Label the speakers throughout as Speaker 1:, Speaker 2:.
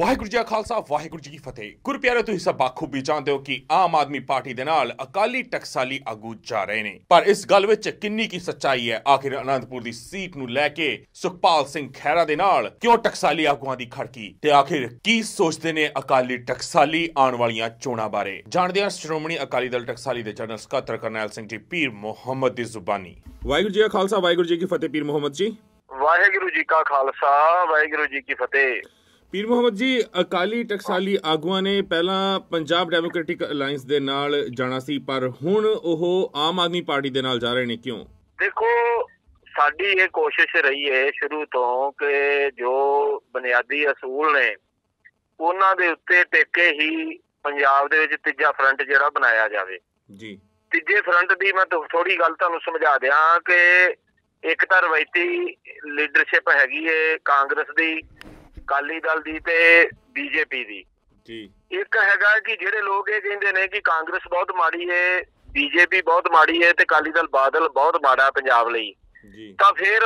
Speaker 1: ਵਾਹਿਗੁਰੂ ਜੀ ਕਾ ਖਾਲਸਾ, ਵਾਹਿਗੁਰੂ ਜੀ ਕੀ ਫਤਿਹ। ਗੁਰਪਿਆਰੇ, ਤੁਸੀਂ ਸਭ ਬਾਖੂਬੀ ਜਾਣਦੇ ਹੋ ਕਿ ਆਮ ਆਦਮੀ ਪਾਰਟੀ ਦੇ ਨਾਲ ਅਕਾਲੀ ਟਕਸਾਲੀ ਆਗੂ ਜਾ ਰਹੇ ਨੇ। ਪਰ ਇਸ ਗੱਲ ਵਿੱਚ ਕਿੰਨੀ ਕੀ ਸੱਚਾਈ ਹੈ? ਆਖਿਰ ਅਨੰਦਪੁਰ ਦੀ ਸੀਟ ਨੂੰ ਲੈ ਕੇ ਸੁਖਪਾਲ ਸਿੰਘ ਖਹਿਰਾ ਦੇ ਨਾਲ ਕਿਉਂ ਟਕਸਾਲੀ ਆਗੂਆਂ ਦੀ ਖੜਕੀ? ਤੇ ਆਖਿਰ ਕੀ ਸੋਚਦੇ ਨੇ ਅਕਾਲੀ ਟਕਸਾਲੀ ਆਉਣ ਵਾਲੀਆਂ ਚੋਣਾਂ ਬਾਰੇ? ਜਾਣਦੇ ਹਾਂ ਸ਼੍ਰੋਮਣੀ ਅਕਾਲੀ ਦਲ ਟਕਸਾਲੀ ਦੇ ਜਨਰਲ ਸਕੱਤਰ ਕਰਨੈਲ ਸਿੰਘ ਜੀ, ਪੀਰ ਮੁਹੰਮਦ ਦੀ ਜ਼ੁਬਾਨੀ। ਵਾਹਿਗੁਰੂ ਜੀ ਕਾ ਖਾਲਸਾ, ਵਾਹਿਗੁਰੂ ਜੀ ਕੀ ਫਤਿਹ, ਪੀਰ ਮੁਹੰਮਦ ਜੀ।
Speaker 2: ਵਾਹਿਗੁਰੂ ਜੀ ਕਾ ਖਾਲਸਾ, ਵਾਹਿਗੁਰੂ ਜੀ ਕੀ ਫਤਿਹ।
Speaker 1: ਪੀਰ ਮੁਹੰਮਦ ਜੀ ਅਕਾਲੀ ਟਕਸਾਲੀ ਆਗੂਆਂ ਨੇ ਪਹਿਲਾਂ ਪੰਜਾਬ ਡੈਮੋਕ੍ਰੈਟਿਕ ਅਲਾਈਅੰਸ ਦੇ ਨਾਲ ਜਾਣਾ ਸੀ ਪਰ ਹੁਣ ਉਹ ਆਮ ਆਦਮੀ ਪਾਰਟੀ ਦੇ ਨਾਲ ਜਾ ਰਹੇ ਨੇ ਕਿਉਂ?
Speaker 2: ਦੇਖੋ ਸਾਡੀ ਇਹ ਕੋਸ਼ਿਸ਼ ਰਹੀ ਹੈ ਸ਼ੁਰੂ ਤੋਂ ਕਿ ਜੋ ਬੁਨਿਆਦੀ ਅਸੂਲ ਨੇ ਉਹਨਾਂ ਦੇ ਉੱਤੇ ਟਿੱਕੇ ਹੀ ਪੰਜਾਬ ਦੇ ਵਿੱਚ ਤੀਜਾ ਫਰੰਟ ਜਿਹੜਾ ਬਣਾਇਆ ਜਾਵੇ।
Speaker 1: ਜੀ।
Speaker 2: ਤੀਜੇ ਫਰੰਟ ਦੀ ਮੈਂ ਥੋੜੀ ਗੱਲ ਤੁਹਾਨੂੰ ਸਮਝਾ ਦਿਆਂ ਕਿ ਇੱਕ ਤਾਂ ਰਵਾਇਤੀ ਲੀਡਰਸ਼ਿਪ ਹੈਗੀ ਏ ਕਾਂਗਰਸ ਦੀ ਅਕਾਲੀ ਦਲ ਦੀ ਤੇ ਬੀਜੇਪੀ ਦੀ।
Speaker 1: ਜੀ।
Speaker 2: ਇੱਕ ਹੈਗਾ ਕਿ ਜਿਹੜੇ ਲੋਕ ਇਹ ਕਹਿੰਦੇ ਨੇ ਕਿ ਕਾਂਗਰਸ ਬਹੁਤ ਮਾੜੀ ਏ ਬੀਜੇਪੀ ਬਹੁਤ ਮਾੜੀ ਏ ਤੇ ਅਕਾਲੀ ਦਲ ਬਾਦਲ ਬਹੁਤ ਮਾੜਾ ਹੈ ਪੰਜਾਬ ਲਈ।
Speaker 1: ਜੀ।
Speaker 2: ਤਾਂ ਫਿਰ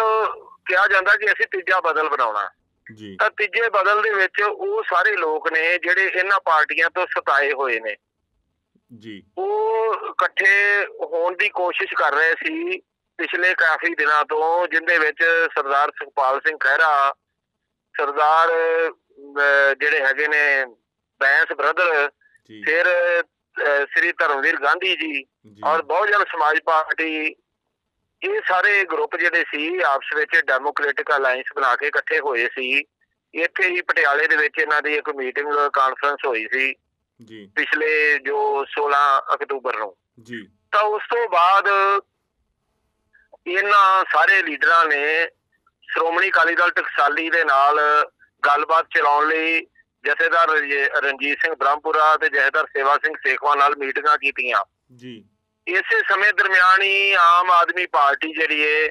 Speaker 2: ਕਿਹਾ ਜਾਂਦਾ ਕਿ ਅਸੀਂ ਤੀਜਾ ਬਦਲ ਬਣਾਉਣਾ।
Speaker 1: ਜੀ।
Speaker 2: ਤਾਂ ਤੀਜੇ ਬਦਲ ਦੇ ਵਿੱਚ ਉਹ ਸਾਰੇ ਲੋਕ ਨੇ ਜਿਹੜੇ ਇਹਨਾਂ ਪਾਰਟੀਆਂ ਤੋਂ ਸਤਾਏ ਹੋਏ ਨੇ।
Speaker 1: ਜੀ।
Speaker 2: ਉਹ ਇਕੱਠੇ ਹੋਣ ਦੀ ਕੋਸ਼ਿਸ਼ ਕਰ ਰਹੇ ਸੀ ਪਿਛਲੇ ਕਾਫੀ ਦਿਨਾਂ ਤੋਂ ਜਿੰਦੇ ਵਿੱਚ ਸਰਦਾਰ ਸੁਖਪਾਲ ਸਿੰਘ ਖਹਿਰਾ ਸਰਦਾਰ ਜਿਹੜੇ ਹੈਗੇ ਨੇ ਬੈਂਸ ਬ੍ਰਦਰ ਫਿਰ ਸ੍ਰੀ ਧਰਮਵੀਰ ਗਾਂਧੀ ਜੀ
Speaker 1: ਜੀ।
Speaker 2: ਔਰ ਬਹੁਜਨ ਸਮਾਜ ਪਾਰਟੀ ਇਹ ਸਾਰੇ ਗਰੁੱਪ ਜਿਹੜੇ ਸੀ ਆਪਸ ਵਿੱਚ ਡੈਮੋਕ੍ਰੈਟਿਕ ਅਲਾਈਅੰਸ ਬਣਾ ਕੇ ਇਕੱਠੇ ਹੋਏ ਸੀ। ਇੱਥੇ ਹੀ ਪਟਿਆਲੇ ਦੇ ਵਿੱਚ ਇਹਨਾਂ ਦੀ ਇੱਕ ਮੀਟਿੰਗ ਕਾਨਫਰੰਸ ਹੋਈ ਸੀ
Speaker 1: ਜੀ।
Speaker 2: ਪਿਛਲੇ ਜੋ 16 ਅਕਤੂਬਰ ਨੂੰ।
Speaker 1: ਜੀ।
Speaker 2: ਤਾਂ ਉਸ ਤੋਂ ਬਾਅਦ ਇਹਨਾਂ ਸਾਰੇ ਲੀਡਰਾਂ ਨੇ ਸ਼੍ਰੋਮਣੀ ਅਕਾਲੀ ਦਲ ਟਕਸਾਲੀ ਦੇ ਨਾਲ ਗੱਲਬਾਤ ਚਲਾਉਣ ਲਈ ਜਥੇਦਾਰ ਰਣਜੀਤ ਸਿੰਘ ਬ੍ਰਹਮਪੁਰਾ ਤੇ ਜਥੇਦਾਰ ਸੇਵਾ ਸਿੰਘ ਸੇਖਵਾ ਨਾਲ ਮੀਟਿੰਗਾਂ ਕੀਤੀਆਂ।
Speaker 1: ਜੀ।
Speaker 2: ਇਸੇ ਸਮੇਂ ਦਰਮਿਆਨ ਹੀ ਆਮ ਆਦਮੀ ਪਾਰਟੀ ਜਿਹੜੀ ਏ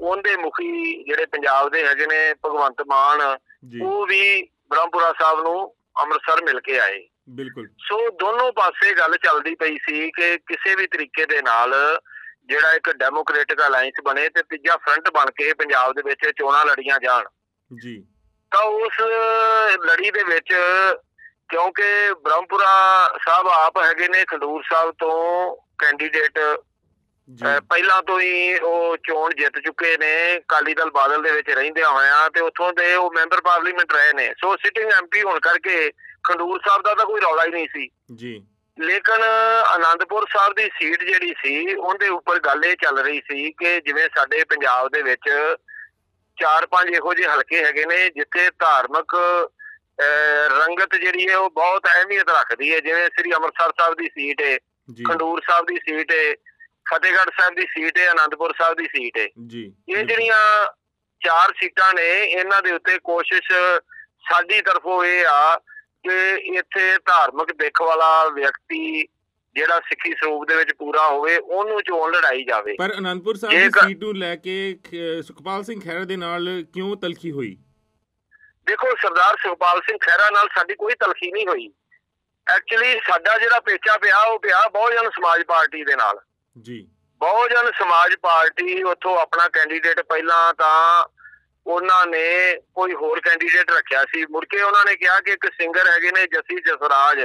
Speaker 2: ਉਹਦੇ ਮੁਖੀ ਜਿਹੜੇ ਪੰਜਾਬ ਦੇ ਹੈਗੇ ਨੇ ਭਗਵੰਤ ਮਾਨ ਉਹ ਵੀ ਬ੍ਰਹਮਪੁਰਾ ਸਾਹਿਬ ਨੂੰ ਅੰਮ੍ਰਿਤਸਰ ਮਿਲ ਕੇ ਆਏ।
Speaker 1: ਬਿਲਕੁਲ।
Speaker 2: ਸੋ ਦੋਨੋਂ ਪਾਸੇ ਗੱਲ ਚੱਲਦੀ ਪਈ ਸੀ ਕਿ ਕਿਸੇ ਵੀ ਤਰੀਕੇ ਦੇ ਨਾਲ ਜਿਹੜਾ ਇੱਕ ਡੈਮੋਕ੍ਰੈਟਿਕ ਅਲਾਈਅੰਸ ਬਣੇ ਤੇ ਤੀਜਾ ਫਰੰਟ ਬਣ ਕੇ ਪੰਜਾਬ ਦੇ ਵਿੱਚ ਚੋਣਾਂ ਲੜੀਆਂ ਜਾਣ।
Speaker 1: ਜੀ।
Speaker 2: ਤਾਂ ਉਸ ਲੜੀ ਦੇ ਵਿੱਚ ਕਿਉਂਕਿ ਬ੍ਰਹਮਪੁਰਾ ਸਾਹਿਬ ਆਪ ਹੈਗੇ ਨੇ ਖਡੂਰ ਸਾਹਿਬ ਤੋਂ ਕੈਂਡੀਡੇਟ ਪਹਿਲਾਂ ਤੋਂ ਹੀ ਉਹ ਚੋਣ ਜਿੱਤ ਚੁੱਕੇ ਨੇ ਅਕਾਲੀ ਦਲ ਬਾਦਲ ਦੇ ਵਿੱਚ ਰਹਿੰਦਿਆਂ ਹੋਇਆਂ ਤੇ ਉੱਥੋਂ ਦੇ ਉਹ ਮੈਂਬਰ ਪਾਰਲੀਮੈਂਟ ਰਹੇ ਨੇ। ਸੋ ਸਿਟਿੰਗ ਐਮਪੀ ਹੋਣ ਕਰਕੇ ਖੰਡੂਰ ਸਾਹਿਬ ਦਾ ਤਾਂ ਕੋਈ ਰੌਲਾ ਹੀ ਨਹੀਂ ਸੀ।
Speaker 1: ਜੀ।
Speaker 2: ਲੇਕਿਨ ਆਨੰਦਪੁਰ ਸਾਹਿਬ ਦੀ ਸੀਟ ਜਿਹੜੀ ਸੀ ਉਹਦੇ ਉੱਪਰ ਗੱਲ ਇਹ ਚੱਲ ਰਹੀ ਸੀ ਕਿ ਜਿਵੇਂ ਸਾਡੇ ਪੰਜਾਬ ਦੇ ਵਿੱਚ ਚਾਰ ਪੰਜ ਇਹੋ ਜਿਹੇ ਹਲਕੇ ਹੈਗੇ ਨੇ ਜਿੱਥੇ ਧਾਰਮਿਕ ਰੰਗਤ ਜਿਹੜੀ ਹੈ ਉਹ ਬਹੁਤ ਅਹਿਮੀਅਤ ਰੱਖਦੀ ਹੈ। ਜਿਵੇਂ ਸ੍ਰੀ ਅੰਮ੍ਰਿਤਸਰ ਸਾਹਿਬ ਦੀ ਸੀਟ ਹੈ ਖੰਡੂਰ ਸਾਹਿਬ ਦੀ ਸੀਟ ਹੈ ਫਤਿਹਗੜ੍ਹ ਸਾਹਿਬ ਦੀ ਸੀਟ ਹੈ ਆਨੰਦਪੁਰ ਸਾਹਿਬ ਦੀ ਸੀਟ ਹੈ
Speaker 1: ਜੀ
Speaker 2: ਇਹ ਜਿਹੜੀਆਂ ਚਾਰ ਸੀਟਾਂ ਨੇ ਇਹਨਾਂ ਦੇ ਉੱਤੇ ਕੋਸ਼ਿਸ਼ ਸਾਡੀ ਤਰਫੋਂ ਇਹ ਆ ਕਿ ਇੱਥੇ ਧਾਰਮਿਕ ਦੇਖ ਵਾਲਾ ਵਿਅਕਤੀ ਜਿਹੜਾ ਸਿੱਖੀ ਸਰੂਪ ਦੇ ਵਿੱਚ ਪੂਰਾ ਹੋਵੇ ਉਹਨੂੰ ਚੋਣ ਲੜਾਈ ਜਾਵੇ।
Speaker 1: ਪਰ ਅਨੰਦਪੁਰ ਸਾਹਿਬ ਦੀ ਸੀਟ ਨੂੰ ਲੈ ਕੇ ਸੁਖਪਾਲ ਸਿੰਘ ਖਹਿਰਾ ਦੇ ਨਾਲ ਕਿਉਂ ਤਲਖੀ ਹੋਈ?
Speaker 2: ਦੇਖੋ ਸਰਦਾਰ ਸੁਖਪਾਲ ਸਿੰਘ ਖਹਿਰਾ ਨਾਲ ਸਾਡੀ ਕੋਈ ਤਲਖੀ ਨਹੀਂ ਹੋਈ। ਐਕਚੁਅਲੀ ਸਾਡਾ ਜਿਹੜਾ ਪੇਚਾ ਪਿਆ ਉਹ ਪਿਆ ਬਹੁਜਨ ਸਮਾਜ ਪਾਰਟੀ ਦੇ ਨਾਲ।
Speaker 1: ਜੀ।
Speaker 2: ਬਹੁਜਨ ਸਮਾਜ ਪਾਰਟੀ ਉੱਥੋਂ ਆਪਣਾ ਕੈਂਡੀਡੇਟ ਪਹਿਲਾਂ ਤਾਂ ਉਹਨਾਂ ਨੇ ਕੋਈ ਹੋਰ ਕੈਂਡੀਡੇਟ ਰੱਖਿਆ ਸੀ। ਮੁੜ ਕੇ ਉਹਨਾਂ ਨੇ ਕਿਹਾ ਕਿ ਇੱਕ ਸਿੰਗਰ ਹੈਗੇ ਨੇ ਜਸੀ ਜਸਰਾਜ।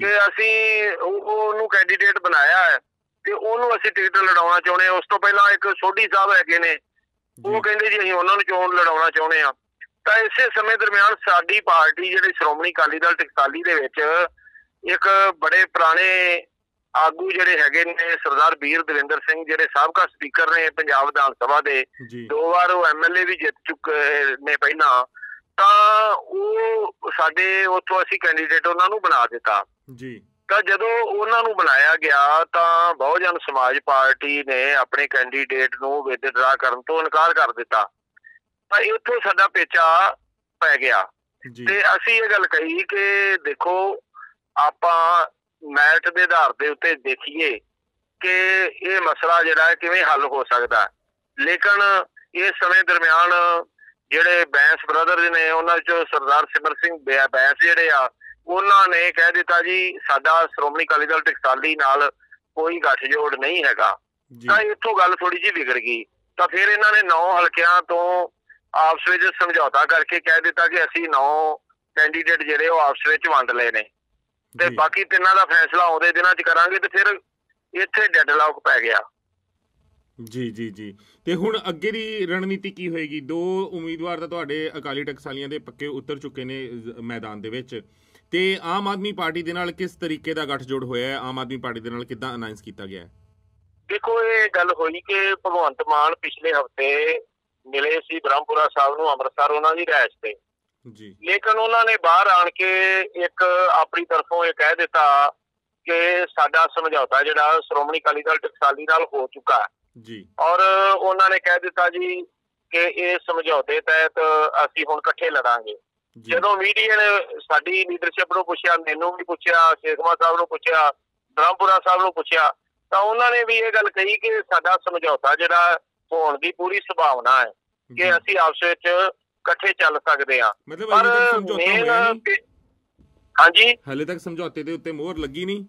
Speaker 2: ਕਿ ਅਸੀਂ ਉਹ- ਉਹਨੂੰ ਕੈਂਡੀਡੇਟ ਬਣਾਇਆ ਹੈ ਤੇ ਉਹਨੂੰ ਅਸੀਂ ਟਿਕਟ ਲੜਾਉਣਾ ਚਾਹੁੰਦੇ ਹਾਂ। ਉਸ ਤੋਂ ਪਹਿਲਾਂ ਇੱਕ ਸੋਢੀ ਸਾਹਿਬ ਹੈਗੇ ਨੇ। ਉਹ ਕਹਿੰਦੇ ਜੀ ਅਸੀਂ ਉਹਨਾਂ ਨੂੰ ਚੋਣ ਲੜਾਉਣਾ ਚਾਹੁੰਦੇ ਆ ਤਾਂ ਇਸੇ ਸਮੇਂ ਦਰਮਿਆਨ ਸਾਡੀ ਪਾਰਟੀ ਜਿਹੜੀ ਸ਼੍ਰੋਮਣੀ ਅਕਾਲੀ ਦਲ ਟਕਸਾਲੀ ਦੇ ਵਿੱਚ ਇੱਕ ਬੜੇ ਪੁਰਾਣੇ ਆਗੂ ਜਿਹੜੇ ਹੈਗੇ ਨੇ ਸਰਦਾਰ ਵੀਰ ਦਵਿੰਦਰ ਸਿੰਘ ਜਿਹੜੇ ਸਾਬਕਾ ਸਪੀਕਰ ਨੇ ਪੰਜਾਬ ਵਿਧਾਨ ਸਭਾ ਦੇ ਦੋ ਵਾਰ ਉਹ ਐਮਐਲਏ ਵੀ ਜਿੱਤ ਚੁੱਕੇ ਨੇ ਪਹਿਲਾਂ ਤਾਂ ਉਹ ਸਾਡੇ ਉੱਥੋਂ ਅਸੀਂ ਕੈਂਡੀਡੇਟ ਉਹਨਾਂ ਨੂੰ ਬਣਾ ਦਿੱਤਾ।
Speaker 1: ਜੀ।
Speaker 2: ਤਾਂ ਜਦੋਂ ਉਹਨਾਂ ਨੂੰ ਬਣਾਇਆ ਗਿਆ ਤਾਂ ਬਹੁਜਨ ਸਮਾਜ ਪਾਰਟੀ ਨੇ ਆਪਣੇ ਕੈਂਡੀਡੇਟ ਨੂੰ ਵਿਦਡਰਾ ਕਰਨ ਤੋਂ ਇਨਕਾਰ ਕਰ ਦਿੱਤਾ। ਤਾਂ ਇੱਥੋਂ ਸਾਡਾ ਪੇਚਾ ਪੈ ਗਿਆ। ਤੇ ਅਸੀਂ ਇਹ ਗੱਲ ਕਹੀ ਕਿ ਦੇਖੋ ਆਪਾਂ ਮੈਰਿਟ ਦੇ ਆਧਾਰ ਦੇ ਉੱਤੇ ਦੇਖੀਏ ਕਿ ਇਹ ਮਸਲਾ ਜਿਹੜਾ ਹੈ ਕਿਵੇਂ ਹੱਲ ਹੋ ਸਕਦਾ। ਲੇਕਿਨ ਇਸ ਸਮੇਂ ਦਰਮਿਆਨ ਜਿਹੜੇ ਬੈਂਸ ਬ੍ਰਦਰਜ਼ ਨੇ ਉਹਨਾਂ ਚੋਂ ਸਰਦਾਰ ਸਿਮਰ ਸਿੰਘ ਬੈਂਸ ਜਿਹੜੇ ਆ ਉਹਨਾਂ ਨੇ ਕਹਿ ਦਿੱਤਾ ਜੀ ਸਾਡਾ ਸ਼੍ਰੋਮਣੀ ਅਕਾਲੀ ਦਲ ਟਕਸਾਲੀ ਨਾਲ ਕੋਈ ਗੱਠਜੋੜ ਨਹੀਂ ਹੈਗਾ।
Speaker 1: ਜੀ।
Speaker 2: ਤਾਂ ਇੱਥੋਂ ਗੱਲ ਥੋੜੀ ਜਿਹੀ ਵਿਗੜ ਗਈ। ਤਾਂ ਫਿਰ ਇਹਨਾਂ ਨੇ ਨੌ ਹਲਕਿਆਂ ਤੋਂ ਆਪਸ ਵਿੱਚ ਸਮਝੌਤਾ ਕਰਕੇ ਕਹਿ ਦਿੱਤਾ ਕਿ ਅਸੀਂ ਨੌ ਕੈਂਡੀਡੇਟ ਜਿਹੜੇ ਉਹ ਆਪਸ ਵਿੱਚ ਵੰਡ ਲਏ ਨੇ। ਤੇ। ਬਾਕੀ ਤਿੰਨਾਂ ਦਾ ਫੈਸਲਾ ਆਉਂਦੇ ਦਿਨਾਂ 'ਚ ਕਰਾਂਗੇ ਤੇ ਫਿਰ ਇੱਥੇ ਡੈਡਲੌਕ ਪੈ ਗਿਆ।
Speaker 1: ਜੀ ਜੀ ਜੀ। ਤੇ ਹੁਣ ਅੱਗੇ ਦੀ ਰਣਨੀਤੀ ਕੀ ਹੋਏਗੀ? ਦੋ ਉਮੀਦਵਾਰ ਤਾਂ ਤੁਹਾਡੇ ਅਕਾਲੀ ਟਕਸਾਲੀਆਂ ਦੇ ਪੱਕੇ ਉਤਰ ਚੁੱਕੇ ਨੇ ਮੈਦਾਨ ਦੇ ਵਿੱਚ। ਤੇ ਆਮ ਆਦਮੀ ਪਾਰਟੀ ਦੇ ਨਾਲ ਕਿਸ ਤਰੀਕੇ ਦਾ ਗੱਠਜੋੜ ਹੋਇਆ ਹੈ? ਆਮ ਆਦਮੀ ਪਾਰਟੀ ਦੇ ਨਾਲ ਕਿੱਦਾਂ ਅਨਾਉਂਸ ਕੀਤਾ ਗਿਆ ਹੈ?
Speaker 2: ਦੇਖੋ ਇਹ ਗੱਲ ਹੋਈ ਕਿ ਭਗਵੰਤ ਮਾਨ ਪਿਛਲੇ ਹਫ਼ਤੇ ਮਿਲੇ ਸੀ ਬ੍ਰਹਮਪੁਰਾ ਸਾਹਿਬ ਨੂੰ ਅੰਮ੍ਰਿਤਸਰ ਉਹਨਾਂ ਦੀ ਰਿਹਾਇਸ਼ ਤੇ।
Speaker 1: ਜੀ।
Speaker 2: ਲੇਕਿਨ ਉਹਨਾਂ ਨੇ ਬਾਹਰ ਆਣ ਕੇ ਇੱਕ ਆਪਣੀ ਤਰਫੋਂ ਇਹ ਕਹਿ ਦਿੱਤਾ ਕਿ ਸਾਡਾ ਸਮਝੌਤਾ ਜਿਹੜਾ ਸ਼੍ਰੋਮਣੀ ਅਕਾਲੀ ਦਲ ਟਕਸਾਲੀ ਨਾਲ ਹੋ ਚੁੱਕਾ ਹੈ।
Speaker 1: ਜੀ।
Speaker 2: ਔਰ ਉਹਨਾਂ ਨੇ ਕਹਿ ਦਿੱਤਾ ਜੀ ਕਿ ਇਹ ਸਮਝੌਤੇ ਤਹਿਤ ਅਸੀਂ ਹੁਣ ਇਕੱਠੇ ਲੜਾਂਗੇ। ਜਦੋਂ ਮੀਡੀਆ ਨੇ ਸਾਡੀ ਲੀਡਰਸ਼ਿਪ ਨੂੰ ਪੁੱਛਿਆ ਮੈਨੂੰ ਵੀ ਪੁੱਛਿਆ ਸ਼ੇਖਮਾ ਸਾਹਿਬ ਨੂੰ ਪੁੱਛਿਆ ਬ੍ਰਹਮਪੁਰਾ ਸਾਹਿਬ ਨੂੰ ਪੁੱਛਿਆ ਤਾਂ ਉਹਨਾਂ ਨੇ ਵੀ ਇਹ ਗੱਲ ਕਹੀ ਕਿ ਸਾਡਾ ਸਮਝੌਤਾ ਜਿਹੜਾ ਹੋਣ ਦੀ ਪੂਰੀ ਸੰਭਾਵਨਾ ਹੈ। ਕਿ ਅਸੀਂ ਆਪਸ ਵਿੱਚ ਇਕੱਠੇ ਚੱਲ ਸਕਦੇ
Speaker 1: ਮਤਲਬ
Speaker 2: ਪਰ ਮੇਨ ਹਾਂਜੀ?
Speaker 1: ਹਲੇ ਤੱਕ ਸਮਝੌਤੇ ਦੇ ਉੱਤੇ ਮੋਹਰ ਲੱਗੀ ਨਹੀਂ?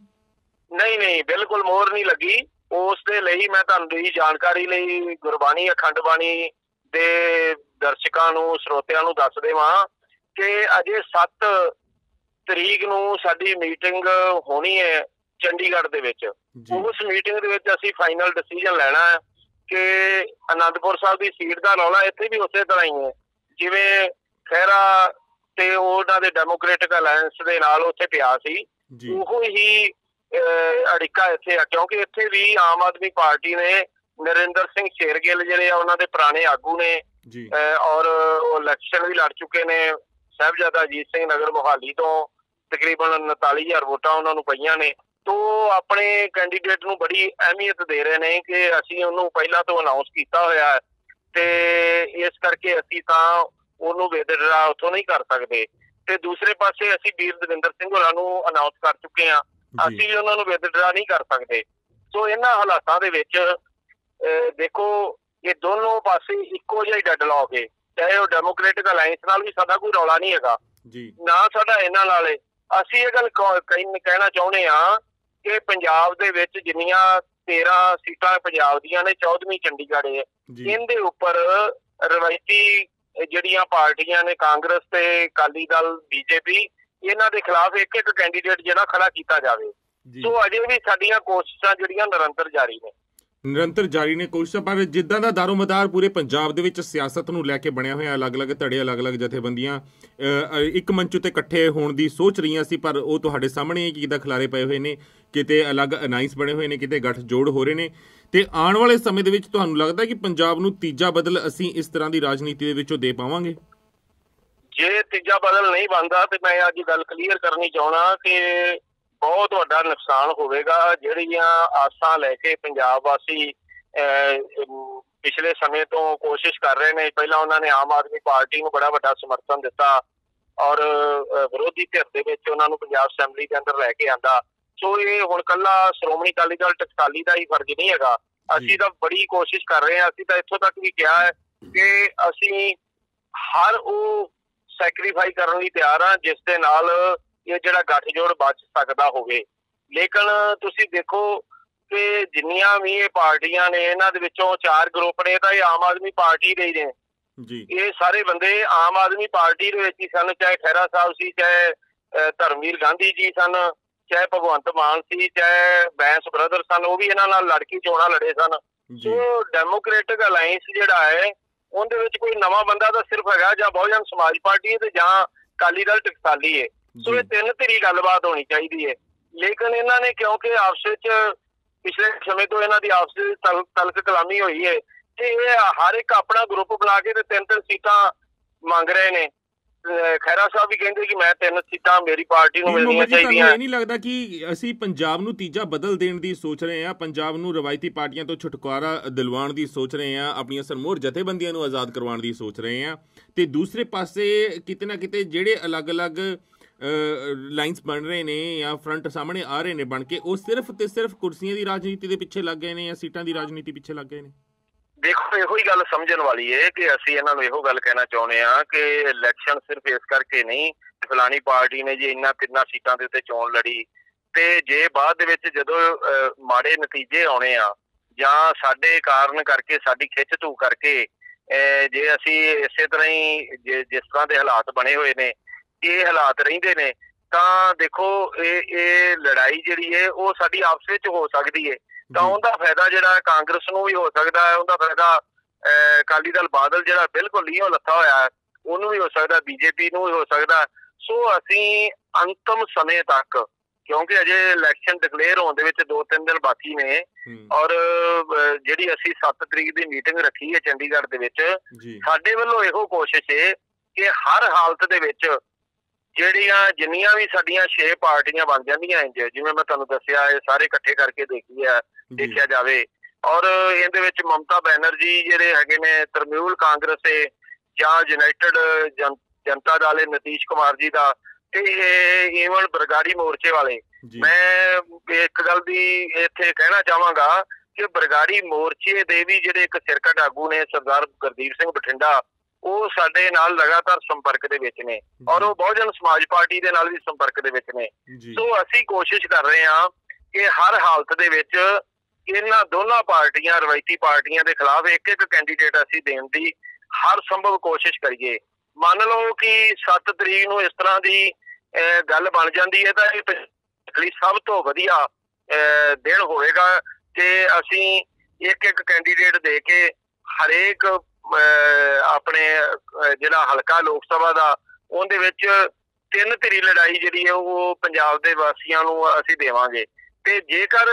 Speaker 2: ਨਹੀਂ ਨਹੀਂ ਬਿਲਕੁਲ ਮੋਹਰ ਨਹੀਂ ਲੱਗੀ। ਉਸ ਦੇ ਲਈ ਮੈਂ ਤੁਹਾਨੂੰ ਦੀ ਜਾਣਕਾਰੀ ਲਈ ਗੁਰਬਾਣੀ ਅਖੰਡ ਬਾਣੀ ਦੇ ਦਰਸ਼ਕਾਂ ਨੂੰ ਸਰੋਤਿਆਂ ਨੂੰ ਦੱਸ ਦੇਵਾਂ ਕਿ ਅਜੇ 7 ਤਰੀਕ ਨੂੰ ਸਾਡੀ ਮੀਟਿੰਗ ਹੋਣੀ ਹੈ ਚੰਡੀਗੜ੍ਹ ਦੇ ਵਿੱਚ। ਉਸ ਮੀਟਿੰਗ ਦੇ ਵਿੱਚ ਅਸੀਂ ਫਾਈਨਲ ਡਿਸੀਜਨ ਲੈਣਾ ਹੈ ਕਿ ਅਨੰਦਪੁਰ ਸਾਹਿਬ ਦੀ ਸੀਟ ਦਾ ਰੌਲਾ ਇੱਥੇ ਵੀ ਉਸੇ ਤਰ੍ਹਾਂ ਹੀ ਹੈ। ਜਿਵੇਂ ਖਹਿਰਾ ਤੇ ਉਹਨਾਂ ਦੇ ਡੈਮੋਕ੍ਰੈਟਿਕ ਅਲਾਈਅੰਸ ਦੇ ਨਾਲ ਉੱਥੇ ਪਿਆ ਸੀ ਉਹ ਹੀ ਅੜਿੱਕਾ ਇੱਥੇ ਆ। ਕਿਉਂਕਿ ਇੱਥੇ ਵੀ ਆਮ ਆਦਮੀ ਪਾਰਟੀ ਨੇ ਨਰਿੰਦਰ ਸਿੰਘ ਸ਼ੇਰਗਿੱਲ ਜਿਹੜੇ ਆ ਉਹਨਾਂ ਦੇ ਪੁਰਾਣੇ ਆਗੂ ਨੇ ਔਰ ਉਹ ਇਲੈਕਸ਼ਨ ਵੀ ਲੜ ਚੁੱਕੇ ਨੇ। ਸਾਹਿਬਜ਼ਾਦਾ ਅਜੀਤ ਸਿੰਘ ਨਗਰ ਮੋਹਾਲੀ ਤੋਂ ਤਕਰੀਬਨ 49000 ਵੋਟਾਂ ਉਹਨਾਂ ਨੂੰ ਪਈਆਂ ਨੇ। ਤੋਂ ਆਪਣੇ ਕੈਂਡੀਡੇਟ ਨੂੰ ਬੜੀ ਅਹਿਮੀਅਤ ਦੇ ਰਹੇ ਨੇ ਕਿ ਅਸੀਂ ਉਹਨੂੰ ਪਹਿਲਾਂ ਤੋਂ ਅਨਾਉਂਸ ਕੀਤਾ ਹੋਇਆ ਹੈ। ਤੇ ਇਸ ਕਰਕੇ ਅਸੀਂ ਤਾਂ ਉਹਨੂੰ ਵਿਦਡਰਾ ਉੱਥੋਂ ਨਹੀਂ ਕਰ ਸਕਦੇ। ਤੇ ਦੂਸਰੇ ਪਾਸੇ ਅਸੀਂ ਵੀਰ ਦਵਿੰਦਰ ਸਿੰਘ ਹੋਰਾਂ ਨੂੰ ਅਨਾਉਂਸ ਕਰ ਚੁੱਕੇ
Speaker 1: ਜੀ।
Speaker 2: ਅਸੀਂ ਉਹਨਾਂ ਨੂੰ ਵਿਦਡਰਾ ਨਹੀਂ ਕਰ ਸਕਦੇ। ਸੋ ਇਹਨਾਂ ਹਾਲਾਤਾਂ ਦੇ ਵਿੱਚ ਦੇਖੋ ਇਹ ਦੋਨੋਂ ਪਾਸੇ ਇੱਕੋ ਜਿਹਾ ਹੀ ਡੈਡਲੌਕ ਹੈ ਚਾਹੇ ਉਹ ਡੈਮੋਕ੍ਰੈਟਿਕ ਅਲਾਈਅੰਸ ਨਾਲ ਵੀ ਸਾਡਾ ਕੋਈ ਰੌਲਾ ਨਹੀਂ ਹੈਗਾ।
Speaker 1: ਜੀ।
Speaker 2: ਨਾ ਸਾਡਾ ਇਹਨਾਂ ਨਾਲ ਹੈ ਅਸੀਂ ਇਹ ਗੱਲ ਕਹੋ- ਕਹਿ- ਕਹਿਣਾ ਚਾਹੁੰਦੇ ਆ ਕਿ ਪੰਜਾਬ ਦੇ ਵਿੱਚ ਜਿੰਨੀਆਂ 13 ਸੀਟਾਂ ਪੰਜਾਬ ਦੀਆਂ ਨੇ 14ਵੀਂ ਚੰਡੀਗੜ੍ਹ ਹੈ ਇਹਦੇ ਉੱਪਰ ਰਵਾਇਤੀ ਜਿਹੜੀਆਂ ਪਾਰਟੀਆਂ ਨੇ ਕਾਂਗਰਸ ਤੇ ਅਕਾਲੀ ਦਲ ਬੀਜੇਪੀ ਇਹਨਾਂ ਦੇ ਖਿਲਾਫ ਇੱਕ ਇੱਕ ਕੈਂਡੀਡੇਟ ਜਿਹੜਾ ਖੜਾ ਕੀਤਾ ਜਾਵੇ। ਸੋ ਅਜੇ ਵੀ ਸਾਡੀਆਂ ਕੋਸ਼ਿਸ਼ਾਂ ਜਿਹੜੀਆਂ ਨਿਰੰਤਰ ਜਾਰੀ ਨੇ।
Speaker 1: ਨਿਰੰਤਰ ਜਾਰੀ ਨੇ ਕੋਸ਼ਿਸ਼ਾਂ ਪਰ ਜਿੱਦਾਂ ਦਾ ਦਾਰੋਮਦਾਰ ਪੂਰੇ ਪੰਜਾਬ ਦੇ ਵਿੱਚ ਸਿਆਸਤ ਨੂੰ ਲੈ ਕੇ ਬਣਿਆ ਹੋਇਆ ਅਲੱਗ-ਅਲੱਗ ਧੜੇ ਅਲੱਗ-ਅਲੱਗ ਜਥੇਬੰਦੀਆਂ ਇੱਕ ਮੰਚ ਉਤੇ ਇਕੱਠੇ ਹੋਣ ਦੀ ਸੋਚ ਰਹੀਆਂ ਸੀ ਪਰ ਉਹ ਤੁਹਾਡੇ ਸਾਹਮਣੇ ਕਿਦਾਂ ਖਿਲਾਰੇ ਪਏ ਹੋਏ ਨੇ ਕਿਤੇ ਅਲੱਗ ਅਨਾਈਸ ਬਣੇ ਹੋਏ ਨੇ ਕਿਤੇ ਗੱਠ ਜੋੜ ਹੋ ਰਹੇ ਨੇ। ਤੇ ਆਉਣ ਵਾਲੇ ਸਮੇਂ ਦੇ ਵਿੱਚ ਤੁਹਾਨੂੰ ਲੱਗਦਾ ਕਿ ਪੰਜਾਬ ਨੂੰ ਤੀਜਾ ਬਦਲ ਅਸੀਂ ਇਸ ਤਰ੍ਹਾਂ ਦੀ ਰਾਜਨੀਤੀ ਦੇ ਵਿੱਚੋਂ ਦੇ ਪਾਵਾਂਗੇ?
Speaker 2: ਜੇ ਤੀਜਾ ਬਦਲ ਨਹੀਂ ਬਣਦਾ ਤੇ ਮੈਂ ਅੱਜ ਗੱਲ ਕਲੀਅਰ ਕਰਨੀ ਚਾਹਣਾ ਕਿ ਬਹੁਤ ਵੱਡਾ ਨੁਕਸਾਨ ਹੋਵੇਗਾ। ਜਿਹੜੀਆਂ ਆਸਾਂ ਲੈ ਕੇ ਪੰਜਾਬ ਵਾਸੀ ਪਿਛਲੇ ਸਮੇਂ ਤੋਂ ਕੋਸ਼ਿਸ਼ ਕਰ ਰਹੇ ਨੇ, ਪਹਿਲਾਂ ਉਹਨਾਂ ਨੇ ਆਮ ਆਦਮੀ ਪਾਰਟੀ ਨੂੰ ਬੜਾ ਵੱਡਾ ਸਮਰਥਨ ਦਿੱਤਾ ਔਰ ਵਿਰੋਧੀ ਧਿਰ ਦੇ ਵਿੱਚ ਉਹਨਾਂ ਨੂੰ ਪੰਜਾਬ ਅਸੈਂਬਲੀ ਦੇ ਅੰਦਰ ਲੈ ਕੇ ਆਂਦਾ। ਸੋ ਇਹ ਹੁਣ ਕੱਲਾ ਸ਼੍ਰੋਮਣੀ ਅਕਾਲੀ ਦਲ ਟਕਸਾਲੀ ਦਾ ਹੀ ਫਰਜ਼ ਨਹੀਂ ਹੈਗਾ। ਅਸੀਂ ਤਾਂ ਬੜੀ ਕੋਸ਼ਿਸ਼ ਕਰ ਰਹੇ ਹਾਂ। ਅਸੀਂ ਤਾਂ ਇੱਥੋਂ ਤੱਕ ਵੀ ਕਿਹਾ ਹੈ ਕਿ ਅਸੀਂ ਹਰ ਉਹ ਸੈਕਰੀਫਾਈ ਕਰਨ ਲਈ ਤਿਆਰ ਹਾਂ ਜਿਸ ਦੇ ਨਾਲ ਇਹ ਜਿਹੜਾ ਗੱਠਜੋੜ ਬਚ ਸਕਦਾ ਹੋਵੇ। ਲੇਕਿਨ ਤੁਸੀਂ ਦੇਖੋ ਕਿ ਜਿੰਨੀਆਂ ਵੀ ਇਹ ਪਾਰਟੀਆਂ ਨੇ ਇਹਨਾਂ ਦੇ ਵਿੱਚੋਂ ਚਾਰ ਗਰੁੱਪ ਨੇ ਤਾਂ ਇਹ ਆਮ ਆਦਮੀ ਪਾਰਟੀ ਦੇ ਹੀ ਨੇ।
Speaker 1: ਜੀ।
Speaker 2: ਇਹ ਸਾਰੇ ਬੰਦੇ ਆਮ ਆਦਮੀ ਪਾਰਟੀ ਦੇ ਵਿੱਚ ਹੀ ਸਨ ਚਾਹੇ ਖਹਿਰਾ ਸਾਹਿਬ ਸੀ ਚਾਹੇ ਧਰਮਵੀਰ ਗਾਂਧੀ ਜੀ ਸਨ। ਚਾਹੇ ਭਗਵੰਤ ਮਾਨ ਸੀ ਚਾਹੇ ਬੈਂਸ ਬ੍ਰਦਰ ਸਨ ਉਹ ਵੀ ਇਹਨਾਂ ਨਾਲ ਲੜ ਕੇ ਚੋਣਾਂ ਲੜੇ ਸਨ। ਸੋ ਡੈਮੋਕ੍ਰੈਟਿਕ ਅਲਾਈਅੰਸ ਜਿਹੜਾ ਹੈ ਉਹਦੇ ਵਿੱਚ ਕੋਈ ਨਵਾਂ ਬੰਦਾ ਤਾਂ ਸਿਰਫ ਹੈਗਾ ਜਾਂ ਬਹੁਜਨ ਸਮਾਜ ਪਾਰਟੀ ਹੈ ਤੇ ਜਾਂ ਅਕਾਲੀ ਦਲ ਟਕਸਾਲੀ ਹੈ। ਸੋ ਇਹ ਤਿੰਨ ਧਿਰੀ ਗੱਲਬਾਤ ਹੋਣੀ ਚਾਹੀਦੀ ਹੈ। ਲੇਕਿਨ ਇਹਨਾਂ ਨੇ ਕਿਉਂਕਿ ਆਪਸ ਵਿੱਚ ਪਿਛਲੇ ਸਮੇਂ ਤੋਂ ਇਹਨਾਂ ਦੀ ਆਪਸ ਵਿੱਚ ਤਲ- ਤਲਕ ਕਲਾਮੀ ਹੋਈ ਹੈ ਤੇ ਇਹ ਹਰ ਇੱਕ ਆਪਣਾ ਗਰੁੱਪ ਬਣਾ ਕੇ ਤੇ ਤਿੰਨ ਤਿੰਨ ਸੀਟਾਂ ਮੰਗ ਰਹੇ ਨੇ। ਖਹਿਰਾ ਸਾਹਿਬ ਵੀ ਕਹਿੰਦੇ ਕਿ ਮੈਂ ਤਿੰਨ ਸੀਟਾਂ ਮੇਰੀ ਪਾਰਟੀ ਨੂੰ ਮਿਲਣੀਆਂ ਚਾਹੀਦੀਆਂ।
Speaker 1: ਇਹ ਨਹੀਂ ਲੱਗਦਾ ਕਿ ਅਸੀਂ ਪੰਜਾਬ ਨੂੰ ਤੀਜਾ ਬਦਲ ਦੇਣ ਦੀ ਸੋਚ ਰਹੇ ਹਾਂ ਪੰਜਾਬ ਨੂੰ ਰਵਾਇਤੀ ਪਾਰਟੀਆਂ ਤੋਂ ਛੁਟਕਾਰਾ ਦਿਲਵਾਉਣ ਦੀ ਸੋਚ ਰਹੇ ਹਾਂ ਆਪਣੀਆਂ ਸਰਮੋਰ ਜਥੇਬੰਦੀਆਂ ਨੂੰ ਆਜ਼ਾਦ ਕਰਵਾਉਣ ਦੀ ਸੋਚ ਰਹੇ ਹਾਂ ਤੇ ਦੂਸਰੇ ਪਾਸੇ ਕਿਤੇ ਨਾ ਕਿਤੇ ਜਿਹੜੇ ਅਲੱਗ-ਅਲੱਗ ਲਾਈਨਸ ਬਣ ਰਹੇ ਨੇ ਜਾਂ ਫਰੰਟ ਸਾਹਮਣੇ ਆ ਰਹੇ ਨੇ ਬਣ ਕੇ ਉਹ ਸਿਰਫ ਤੇ ਸਿਰਫ ਕੁਰਸੀਆਂ ਦੀ ਰਾਜਨੀਤੀ ਦੇ ਪਿੱਛੇ ਲੱਗ ਗਏ ਨੇ ਜਾਂ ਸੀਟਾਂ ਦੀ ਰਾਜਨੀਤੀ ਪਿੱਛੇ ਲੱਗ ਗਏ ਨੇ।
Speaker 2: ਦੇਖੋ ਇਹੋ ਹੀ ਗੱਲ ਸਮਝਣ ਵਾਲੀ ਹੈ ਕਿ ਅਸੀਂ ਇਹਨਾਂ ਨੂੰ ਇਹੋ ਗੱਲ ਕਹਿਣਾ ਚਾਹੁੰਦੇ ਆ ਕਿ ਇਲੈਕਸ਼ਨ ਸਿਰਫ ਇਸ ਕਰਕੇ ਨਹੀਂ ਫਲਾਨੀ ਪਾਰਟੀ ਨੇ ਜੀ ਇੰਨਾ ਕਿੰਨਾ ਸੀਟਾਂ ਦੇ ਉੱਤੇ ਚੋਣ ਲੜੀ ਤੇ ਜੇ ਬਾਅਦ ਦੇ ਵਿੱਚ ਜਦੋਂ ਮਾੜੇ ਨਤੀਜੇ ਆਉਣੇ ਆ ਜਾਂ ਸਾਡੇ ਕਾਰਨ ਕਰਕੇ ਸਾਡੀ ਖਿੱਚ ਧੂ ਕਰਕੇ ਅਹ, ਜੇ ਅਸੀਂ ਇਸੇ ਤਰ੍ਹਾਂ ਹੀ ਜਿਸ ਤਰ੍ਹਾਂ ਦੇ ਹਾਲਾਤ ਬਣੇ ਹੋਏ ਨੇ ਇਹ ਹਾਲਾਤ ਰਹਿੰਦੇ ਨੇ ਤਾਂ ਦੇਖੋ ਇਹ ਇਹ ਲੜਾਈ ਜਿਹੜੀ ਹੈ ਉਹ ਸਾਡੀ ਆਪਸ ਵਿੱਚ ਹੋ ਸਕਦੀ ਹੈ ਤਾਂ। ਉਹਦਾ ਫਾਇਦਾ ਜਿਹੜਾ ਕਾਂਗਰਸ ਨੂੰ ਵੀ ਹੋ ਸਕਦਾ ਹੈ ਉਹਦਾ ਫਾਇਦਾ ਅਕਾਲੀ ਦਲ ਬਾਦਲ ਜਿਹੜਾ ਬਿਲਕੁਲ ਲੀਓ ਲੱਥਾ ਹੋਇਆ ਹੈ ਉਹਨੂੰ ਵੀ ਹੋ ਸਕਦਾ ਬੀਜੇਪੀ ਨੂੰ ਵੀ ਹੋ ਸਕਦਾ। ਸੋ ਅਸੀਂ ਅੰਤਮ ਸਮੇਂ ਤੱਕ ਕਿਉਂਕਿ ਅਜੇ ਇਲੈਕਸ਼ਨ ਡਿਕਲੇਅਰ ਹੋਣ ਦੇ ਵਿੱਚ 2-3 ਦਿਨ ਬਾਕੀ ਨੇ
Speaker 1: ਹੂੰ,
Speaker 2: ਔਰ ਜਿਹੜੀ ਅਸੀਂ 7 ਤਰੀਕ ਦੀ ਮੀਟਿੰਗ ਰੱਖੀ ਹੈ ਚੰਡੀਗੜ੍ਹ ਦੇ ਵਿੱਚ ਸਾਡੇ ਵੱਲੋਂ ਇਹੋ ਕੋਸ਼ਿਸ਼ ਹੈ ਕਿ ਹਰ ਹਾਲਤ ਦੇ ਵਿੱਚ ਜਿਹੜੀਆਂ ਜਿੰਨੀਆਂ ਵੀ ਸਾਡੀਆਂ 6 ਪਾਰਟੀਆਂ ਬਣ ਜਾਂਦੀਆਂ ਇੰਜ ਜਿਵੇਂ ਮੈਂ ਤੁਹਾਨੂੰ ਦੱਸਿਆ ਇਹ ਸਾਰੇ ਇਕੱਠੇ ਕਰਕੇ ਦੇਖੀ
Speaker 1: ਜੀ,
Speaker 2: ਦੇਖਿਆ ਜਾਵੇ। ਔਰ ਇਹਦੇ ਵਿੱਚ ਮਮਤਾ ਬੈਨਰਜੀ ਜਿਹੜੇ ਹੈਗੇ ਨੇ ਤਰਮਿਊਲ ਕਾਂਗਰਸ ਹੈ ਜਾਂ ਯੂਨਾਈਟਿਡ ਜਨ- ਜਨਤਾ ਦਲ ਹੈ ਨਤੀਸ਼ ਕੁਮਾਰ ਜੀ ਦਾ ਤੇ ਈਵਨ ਬਰਗਾੜੀ ਮੋਰਚੇ ਵਾਲੇ। ਮੈਂ ਇੱਕ ਗੱਲ ਦੀ ਇੱਥੇ ਕਹਿਣਾ ਚਾਹਾਂਗਾ ਕਿ ਬਰਗਾੜੀ ਮੋਰਚੇ ਦੇ ਵੀ ਜਿਹੜੇ ਇੱਕ ਸਿਰਕੱਢ ਆਗੂ ਨੇ ਸਰਦਾਰ ਗੁਰਦੀਪ ਸਿੰਘ ਬਠਿੰਡਾ ਉਹ ਸਾਡੇ ਨਾਲ ਲਗਾਤਾਰ ਸੰਪਰਕ ਦੇ ਵਿੱਚ ਨੇ। ਔਰ ਉਹ ਬਹੁਜਨ ਸਮਾਜ ਪਾਰਟੀ ਦੇ ਨਾਲ ਵੀ ਸੰਪਰਕ ਦੇ ਵਿੱਚ ਨੇ। ਸੋ ਅਸੀਂ ਕੋਸ਼ਿਸ਼ ਕਰ ਰਹੇ ਹਾਂ ਕਿ ਹਰ ਹਾਲਤ ਦੇ ਵਿੱਚ ਇਹਨਾਂ ਦੋਨਾਂ ਪਾਰਟੀਆਂ ਰਵਾਇਤੀ ਪਾਰਟੀਆਂ ਦੇ ਖਿਲਾਫ ਇੱਕ ਇੱਕ ਕੈਂਡੀਡੇਟ ਅਸੀਂ ਦੇਣ ਦੀ ਹਰ ਸੰਭਵ ਕੋਸ਼ਿਸ਼ ਕਰੀਏ। ਮੰਨ ਲਓ ਕਿ 7 ਤਰੀਕ ਨੂੰ ਇਸ ਤਰ੍ਹਾਂ ਦੀ ਗੱਲ ਬਣ ਜਾਂਦੀ ਹੈ ਤਾਂ ਇਹ ਲਈ ਸਭ ਤੋਂ ਵਧੀਆ ਦਿਨ ਹੋਵੇਗਾ ਕਿ ਅਸੀਂ ਇੱਕ ਇੱਕ ਕੈਂਡੀਡੇਟ ਦੇ ਕੇ ਹਰੇਕ ਅਹ, ਆਪਣੇ ਜਿਹੜਾ ਹਲਕਾ ਲੋਕ ਸਭਾ ਦਾ ਉਹਦੇ ਵਿੱਚ ਤਿੰਨ ਧਿਰੀ ਲੜਾਈ ਜਿਹੜੀ ਹੈ ਉਹ ਪੰਜਾਬ ਦੇ ਵਾਸੀਆਂ ਨੂੰ ਅਸੀਂ ਦੇਵਾਂਗੇ। ਤੇ ਜੇਕਰ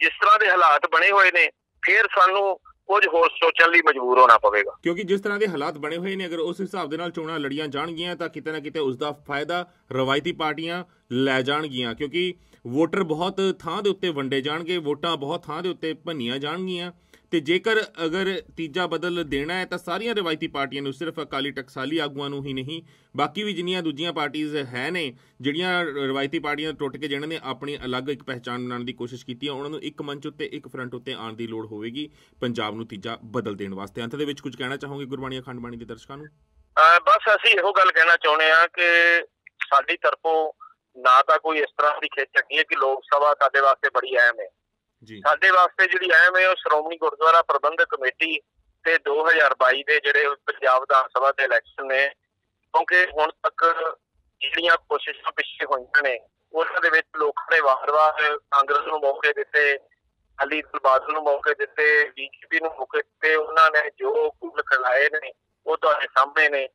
Speaker 2: ਜਿਸ ਤਰ੍ਹਾਂ ਦੇ ਹਾਲਾਤ ਬਣੇ ਹੋਏ ਨੇ, ਫਿਰ ਸਾਨੂੰ ਕੁਝ ਹੋਰ ਸੋਚਣ ਲਈ ਮਜਬੂਰ ਹੋਣਾ ਪਵੇਗਾ।
Speaker 1: ਕਿਉਂਕਿ ਜਿਸ ਤਰ੍ਹਾਂ ਦੇ ਹਾਲਾਤ ਬਣੇ ਹੋਏ ਨੇ, ਅਗਰ ਉਸ ਹਿਸਾਬ ਦੇ ਨਾਲ ਚੋਣਾਂ ਲੜੀਆਂ ਜਾਣਗੀਆਂ, ਤਾਂ ਕਿਤੇ ਨਾ ਕਿਤੇ ਉਸ ਦਾ ਫਾਇਦਾ ਰਵਾਇਤੀ ਪਾਰਟੀਆਂ ਲੈ ਜਾਣਗੀਆਂ, ਕਿਉਂਕਿ ਵੋਟਰ ਬਹੁਤ ਥਾਂ ਦੇ ਉੱਤੇ ਵੰਡੇ ਜਾਣਗੇ, ਵੋਟਾਂ ਬਹੁਤ ਥਾਂ ਦੇ ਉੱਤੇ ਭੰਨੀਆਂ ਜਾਣਗੀਆਂ। ਤੇ ਜੇਕਰ ਅਗਰ ਤੀਜਾ ਬਦਲ ਦੇਣਾ ਹੈ, ਤਾਂ ਸਾਰੀਆਂ ਰਵਾਇਤੀ ਪਾਰਟੀਆਂ ਨੂੰ ਸਿਰਫ ਅਕਾਲੀ ਟਕਸਾਲੀ ਆਗੂਆਂ ਨੂੰ ਹੀ ਨਹੀਂ, ਬਾਕੀ ਵੀ ਜਿੰਨੀਆਂ ਦੂਜੀਆਂ ਪਾਰਟੀਆਂ ਹੈ ਨੇ, ਜਿਹੜੀਆਂ ਰਵਾਇਤੀ ਪਾਰਟੀਆਂ ਟੁੱਟ ਕੇ ਜਿਹਨਾਂ ਨੇ ਆਪਣੀ ਅਲੱਗ ਇੱਕ ਪਹਿਚਾਣ ਬਣਾਉਣ ਦੀ ਕੋਸ਼ਿਸ਼ ਕੀਤੀ ਹੈ, ਉਹਨਾਂ ਨੂੰ ਇੱਕ ਮੰਚ ਉੱਤੇ, ਇੱਕ ਫਰੰਟ ਉੱਤੇ ਆਉਣ ਦੀ ਲੋੜ ਹੋਵੇਗੀ ਪੰਜਾਬ ਨੂੰ ਤੀਜਾ ਬਦਲ ਦੇਣ ਵਾਸਤੇ। ਅੰਤ ਦੇ ਵਿੱਚ ਕੁਝ ਕਹਿਣਾ ਚਾਹੋਗੇ ਗੁਰਬਾਣੀ ਅਖੰਡ ਬਾਣੀ ਦੇ ਦਰਸ਼ਕਾਂ ਨੂੰ?
Speaker 2: ਬਸ ਅਸੀਂ ਇਹੋ ਗੱਲ ਕਹਿਣਾ ਚਾਹੁੰਦੇ ਹਾਂ ਕਿ ਸਾਡੀ ਤਰਫੋਂ ਨਾ ਤਾਂ ਕੋਈ ਇਸ ਤਰ੍ਹਾਂ ਦੀ ਖਿੱਚ ਚੱਕੀ ਹੈ ਕਿ ਲੋਕ ਸਭਾ ਸਾਡੇ ਵਾਸਤੇ ਬੜੀ ਅਹਿਮ ਹੈ। ਸਾਡੇ ਵਾਸਤੇ ਜਿਹੜੀ ਅਹਿਮ ਹੈ, ਉਹ ਸ਼੍ਰੋਮਣੀ ਗੁਰਦੁਆਰਾ ਪ੍ਰਬੰਧਕ ਕਮੇਟੀ ਤੇ 2022 ਦੇ ਜਿਹੜੇ ਪੰਜਾਬ ਵਿਧਾਨ ਸਭਾ ਦੇ ਇਲੈਕਸ਼ਨ ਨੇ। ਕਿਉਂਕਿ ਹੁਣ ਤੱਕ ਜਿਹੜੀਆਂ ਕੋਸ਼ਿਸ਼ਾਂ ਪਿੱਛੇ ਹੋਈਆਂ ਨੇ, ਉਹਨਾਂ ਦੇ ਵਿੱਚ ਲੋਕਾਂ ਨੇ ਵਾਰ-ਵਾਰ ਕਾਂਗਰਸ ਨੂੰ ਮੌਕੇ ਦਿੱਤੇ ਅਲੀ ਦਲ ਬਾਦਲ ਨੂੰ ਮੌਕੇ ਦਿੱਤੇ ਬੀਜੇਪੀ ਨੂੰ ਮੌਕੇ ਦਿੱਤੇ, ਉਹਨਾਂ ਨੇ ਜੋ ਕੁੱਲ ਖਿਲਾਏ ਨੇ, ਉਹ ਤੁਹਾਡੇ ਸਾਹਮਣੇ ਨੇ।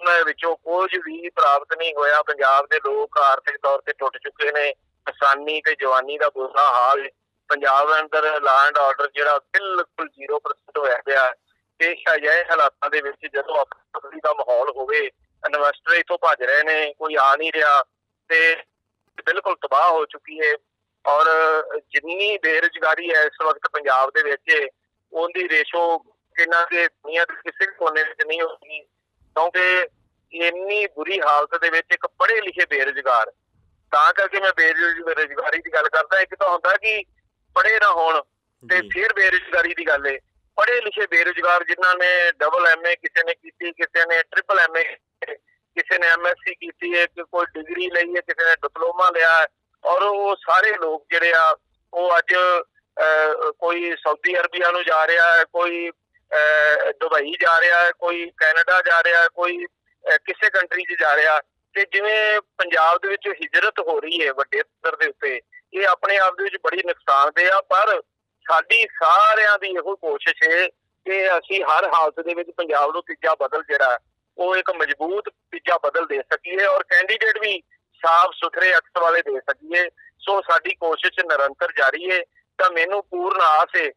Speaker 2: ਉਹਨਾਂ ਵਿੱਚੋਂ ਕੁਝ ਵੀ ਪ੍ਰਾਪਤ ਨਹੀਂ ਹੋਇਆ। ਪੰਜਾਬ ਦੇ ਲੋਕ ਆਰਥਿਕ ਤੌਰ ਤੇ ਟੁੱਟ ਚੁੱਕੇ ਨੇ। ਕਿਸਾਨੀ ਤੇ ਜਵਾਨੀ ਦਾ ਬੁਰਾ ਹਾਲ ਪੰਜਾਬ ਅੰਦਰ ਲਾਂਡ ਆਰਡਰ ਜਿਹੜਾ ਬਿਲਕੁਲ 0% ਹੋਇਆ ਪਿਆ ਤੇ ਅਜਿਹੇ ਹਾਲਾਤਾਂ ਦੇ ਵਿੱਚ ਜਦੋਂ ਆਪਣੀ ਦਾ ਮਾਹੌਲ ਹੋਵੇ ਇਨਵੈਸਟਰ ਇਥੋਂ ਭੱਜ ਰਹੇ ਨੇ, ਕੋਈ ਆ ਨਹੀਂ ਰਿਹਾ ਤੇ ਬਿਲਕੁਲ ਤਬਾਹ ਹੋ ਚੁੱਕੀ ਹੈ। ਔਰ ਜਿੰਨੀ ਬੇਰੁਜ਼ਗਾਰੀ ਹੈ ਇਸ ਵਕਤ ਪੰਜਾਬ ਦੇ ਵਿੱਚ, ਉਹਦੀ ਰੇਸ਼ੋ ਕਿੰਨਾ ਦੇ ਦੁਨੀਆ ਦੇ ਕਿਸੇ ਕੋਨੇ ਵਿੱਚ ਨਹੀਂ ਹੋਣੀ। ਕਿਉਂਕਿ ਇੰਨੀ ਬੁਰੀ ਹਾਲਤ ਦੇ ਵਿੱਚ ਇੱਕ ਪੜ੍ਹੇ ਲਿਖੇ ਬੇਰੁਜ਼ਗਾਰ। ਤਾਂ ਕਰਕੇ ਮੈਂ ਬੇਰੁਜ਼- ਬੇਰੁਜ਼ਗਾਰੀ ਦੀ ਗੱਲ ਕਰਦਾ, ਇੱਕ ਤਾਂ ਹੁੰਦਾ ਕਿ ਪੜ੍ਹੇ ਨਾ ਹੋਣ ਤੇ ਫਿਰ ਬੇਰੁਜ਼ਗਾਰੀ ਦੀ ਗੱਲ ਏ। ਪੜ੍ਹੇ ਲਿਖੇ ਬੇਰੁਜ਼ਗਾਰ ਜਿਨ੍ਹਾਂ ਨੇ ਡਬਲ ਐਮਏ ਕਿਸੇ ਨੇ ਕੀਤੀ ਕਿਸੇ ਨੇ ਟ੍ਰਿਪਲ ਐਮਏ ਕਿਸੇ ਨੇ ਐਮਐਸਸੀ ਕੀਤੀ ਹੈ ਕਿ ਕੋਈ ਡਿਗਰੀ ਲਈ ਹੈ ਕਿਸੇ ਨੇ ਡਿਪਲੋਮਾ ਲਿਆ ਹੈ ਔਰ ਉਹ ਸਾਰੇ ਲੋਕ ਜਿਹੜੇ ਆ ਉਹ ਅੱਜ ਕੋਈ ਸਾਊਦੀ ਅਰਬੀਆ ਨੂੰ ਜਾ ਰਿਹਾ ਹੈ ਕੋਈ ਦੁਬਈ ਜਾ ਰਿਹਾ ਹੈ ਕੋਈ ਕੈਨੇਡਾ ਜਾ ਰਿਹਾ ਹੈ ਕੋਈ ਕਿਸੇ ਕੰਟਰੀ 'ਚ ਜਾ ਰਿਹਾ। ਤੇ ਜਿਵੇਂ ਪੰਜਾਬ ਦੇ ਵਿੱਚ ਹਿਜਰਤ ਹੋ ਰਹੀ ਹੈ ਵੱਡੇ ਪੱਧਰ ਦੇ ਉੱਤੇ ਇਹ ਆਪਣੇ ਆਪ ਦੇ ਵਿੱਚ ਬੜੀ ਨੁਕਸਾਨਦੇਹ ਆ ਪਰ ਸਾਡੀ ਸਾਰਿਆਂ ਦੀ ਇਹੋ ਕੋਸ਼ਿਸ਼ ਹੈ ਕਿ ਅਸੀਂ ਹਰ ਹਾਲਤ ਦੇ ਵਿੱਚ ਪੰਜਾਬ ਨੂੰ ਤੀਜਾ ਬਦਲ ਜਿਹੜਾ ਉਹ ਇੱਕ ਮਜ਼ਬੂਤ ਤੀਜਾ ਬਦਲ ਦੇ ਸਕੀਏ ਔਰ ਕੈਂਡੀਡੇਟ ਵੀ ਸਾਫ਼ ਸੁਥਰੇ ਅਕਸ ਵਾਲੇ ਦੇ ਸਕੀਏ। ਸੋ ਸਾਡੀ ਕੋਸ਼ਿਸ਼ ਨਿਰੰਤਰ ਜਾਰੀ ਹੈ ਤਾਂ ਮੈਨੂੰ ਪੂਰਨ ਆਸ ਹੈ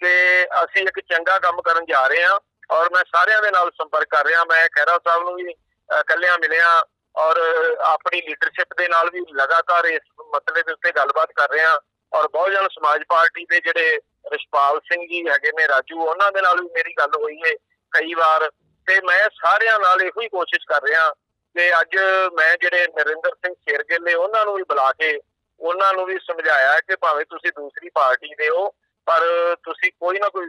Speaker 2: ਕਿ ਅਸੀਂ ਇੱਕ ਚੰਗਾ ਕੰਮ ਕਰਨ ਜਾ ਰਹੇ ਹਾਂ ਔਰ ਮੈਂ ਸਾਰਿਆਂ ਦੇ ਨਾਲ ਸੰਪਰਕ ਕਰ ਰਿਹਾ। ਮੈਂ ਖਹਿਰਾ ਸਾਹਿਬ ਨੂੰ ਵੀ ਅਹ, ਇਕੱਲਿਆਂ ਮਿਲਿਆ ਔਰ ਆਪਣੀ ਲੀਡਰਸ਼ਿਪ ਦੇ ਨਾਲ ਵੀ ਲਗਾਤਾਰ ਇਸ ਮਸਲੇ ਦੇ ਉੱਤੇ ਗੱਲਬਾਤ ਕਰ ਰਹੇ ਹਾਂ ਔਰ ਬਹੁਜਨ ਸਮਾਜ ਪਾਰਟੀ ਦੇ ਜਿਹੜੇ ਰਿਸ਼ਪਾਲ ਸਿੰਘ ਜੀ ਹੈਗੇ ਨੇ, ਰਾਜੂ, ਉਹਨਾਂ ਦੇ ਨਾਲ ਵੀ ਮੇਰੀ ਗੱਲ ਹੋਈ ਹੈ ਕਈ ਵਾਰ ਤੇ ਮੈਂ ਸਾਰਿਆਂ ਨਾਲ ਇਹੋ ਹੀ ਕੋਸ਼ਿਸ਼ ਕਰ ਰਿਹਾ ਕਿ ਅੱਜ ਮੈਂ ਜਿਹੜੇ ਨਰਿੰਦਰ ਸਿੰਘ ਸ਼ੇਰਗਿੱਲ ਨੇ, ਉਹਨਾਂ ਨੂੰ ਵੀ ਬੁਲਾ ਕੇ ਉਹਨਾਂ ਨੂੰ ਵੀ ਸਮਝਾਇਆ ਕਿ ਭਾਵੇਂ ਤੁਸੀਂ ਦੂਸਰੀ ਪਾਰਟੀ ਦੇ ਹੋ, ਪਰ ਤੁਸੀਂ ਕੋਈ ਨਾ ਕੋਈ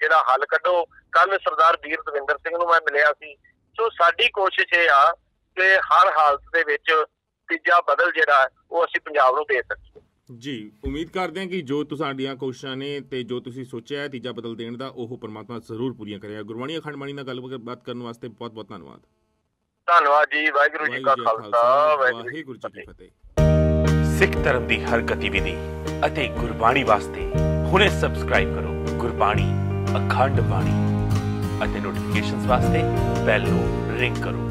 Speaker 2: ਜਿਹੜਾ ਹੱਲ ਕੱਢੋ। ਕੱਲ ਸਰਦਾਰ ਵੀਰ ਦਵਿੰਦਰ ਸਿੰਘ ਨੂੰ ਮੈਂ ਮਿਲਿਆ ਸੀ। ਸੋ ਸਾਡੀ ਕੋਸ਼ਿਸ਼ ਇਹ ਆ ਕਿ ਹਰ ਹਾਲਤ ਦੇ ਵਿੱਚ ਤੀਜਾ ਬਦਲ ਜਿਹੜਾ ਉਹ ਅਸੀਂ ਪੰਜਾਬ ਨੂੰ ਦੇ ਸਕੀਏ।
Speaker 1: ਜੀ ਉਮੀਦ ਕਰਦੇ ਹਾਂ ਕਿ ਜੋ ਤੁਹਾਡੀਆਂ ਕੋਸ਼ਿਸ਼ਾਂ ਨੇ ਤੇ ਜੋ ਤੁਸੀਂ ਸੋਚਿਆ ਹੈ ਤੀਜਾ ਬਦਲ ਦੇਣ ਦਾ ਉਹ ਪਰਮਾਤਮਾ ਜ਼ਰੂਰ ਪੂਰੀਆਂ ਕਰੇਗਾ ਗੁਰਬਾਣੀ ਅਖੰਡ ਬਾਣੀ ਨਾਲ ਗੱਲਬਾਤ ਕਰਨ ਵਾਸਤੇ ਬਹੁਤ ਬਹੁਤ ਧੰਨਵਾਦ।
Speaker 2: ਧੰਨਵਾਦ ਜੀ ਵਾਹਿਗੁਰੂ ਜੀ ਕਾ ਖਾਲਸਾ ਵਾਹਿਗੁਰੂ ਜੀ ਕੀ
Speaker 1: ਫਤਿਹ।
Speaker 3: ਸਿੱਖ ਧਰਮ ਦੀ ਹਰ ਗਤੀਵਿਧੀ ਅਤੇ ਗੁਰਬਾਣੀ ਵਾਸਤੇ ਹੁਣੇ ਸਬਸਕ੍ਰਾਈਬ ਕਰੋ ਗੁਰਬਾਣੀ ਅਖੰਡ ਬਾਣੀ ਅਤੇ ਨੋਟੀਫਿਕੇਸ਼ਨਸ ਵਾਸਤੇ ਬੈਲ ਨੂੰ ਰਿੰਗ ਕਰੋ।